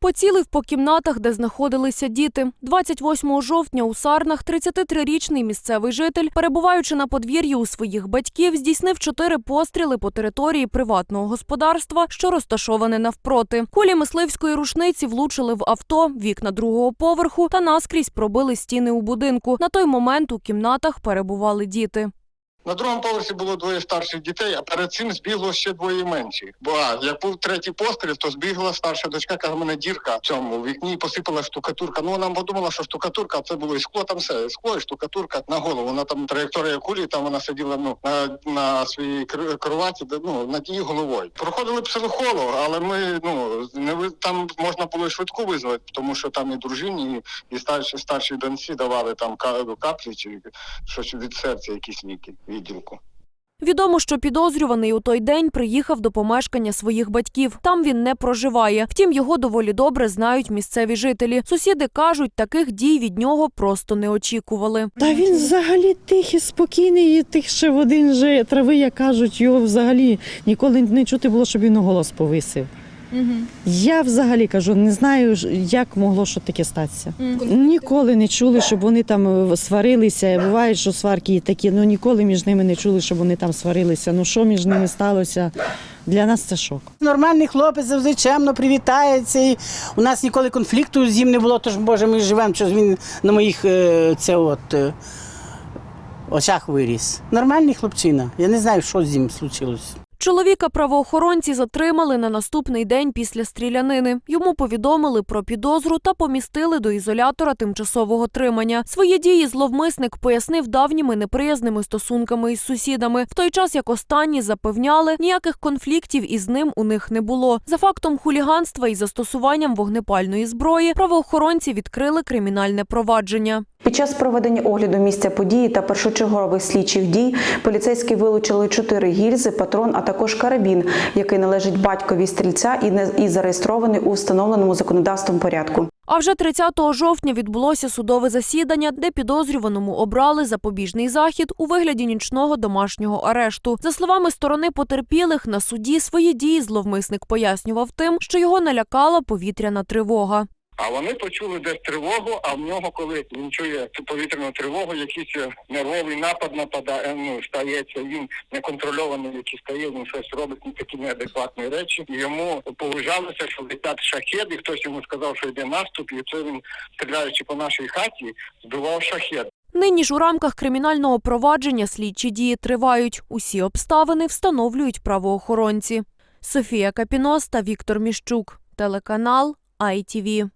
Поцілив по кімнатах, де знаходилися діти. 28 жовтня у Сарнах 33-річний місцевий житель, перебуваючи на подвір'ї у своїх батьків, здійснив чотири постріли по території приватного господарства, що розташоване навпроти. Кулі мисливської рушниці влучили в авто, вікна другого поверху та наскрізь пробили стіни у будинку. На той момент у кімнатах перебували діти. На другому поверсі було двоє старших дітей, а перед цим збігло ще двоє менших. Бо а, як був третій постріл, то збігла старша дочка, каже, мене дірка в цьому вікні посипала штукатурка. Ну вона подумала, що штукатурка це було і скло, там все скло, і штукатурка на голову. Вона там траєкторія кулі, там вона сиділа ну на, на своїй кр- кроваті, ну над її головою. Проходили психолог, але ми ну не там можна було і швидку визвати, тому що там і дружині, і, і старші старші доньці давали там ка- каплі чи щось від серця, якісь ліки відділку. Відомо, що підозрюваний у той день приїхав до помешкання своїх батьків. Там він не проживає. Втім, його доволі добре знають місцеві жителі. Сусіди кажуть, таких дій від нього просто не очікували. Та він взагалі тихий, спокійний, і тихше в один же трави, як кажуть, його взагалі ніколи не чути було, щоб він голос повисив. Я взагалі кажу, не знаю, як могло що таке статися. Ніколи не чули, щоб вони там е, сварилися. Буває, що сварки і такі, ну ніколи між ними не чули, щоб вони там сварилися. Ну що між ними сталося? Для нас це шок. Нормальний хлопець завжди чемно привітається. І у нас ніколи конфлікту з ним не було, тож Боже, ми живемо, що він на моїх е, це от, е, очах виріс. Нормальний хлопчина. Я не знаю, що з ним случилось. Чоловіка правоохоронці затримали на наступний день після стрілянини. Йому повідомили про підозру та помістили до ізолятора тимчасового тримання. Свої дії зловмисник пояснив давніми неприязними стосунками із сусідами. В той час як останні запевняли, ніяких конфліктів із ним у них не було. За фактом хуліганства і застосуванням вогнепальної зброї правоохоронці відкрили кримінальне провадження. Під час проведення огляду місця події та першочергових слідчих дій поліцейські вилучили чотири гільзи, патрон, а також карабін, який належить батькові стрільця і не і зареєстрований у встановленому законодавством порядку. А вже 30 жовтня відбулося судове засідання, де підозрюваному обрали запобіжний захід у вигляді нічного домашнього арешту. За словами сторони потерпілих, на суді свої дії зловмисник пояснював тим, що його налякала повітряна тривога. А вони почули десь тривогу, а в нього, коли він чує цю повітряну тривогу, якийсь е, нервовий напад нападає, ну, стається, він неконтрольований, який стає, він щось робить ну, такі неадекватні речі. Йому повижалося, що летять шахеди, хтось йому сказав, що йде наступ, і це він, стріляючи по нашій хаті, збивав шахет. Нині ж у рамках кримінального провадження слідчі дії тривають. Усі обставини встановлюють правоохоронці. Софія Капіност та Віктор Міщук. Телеканал ITV.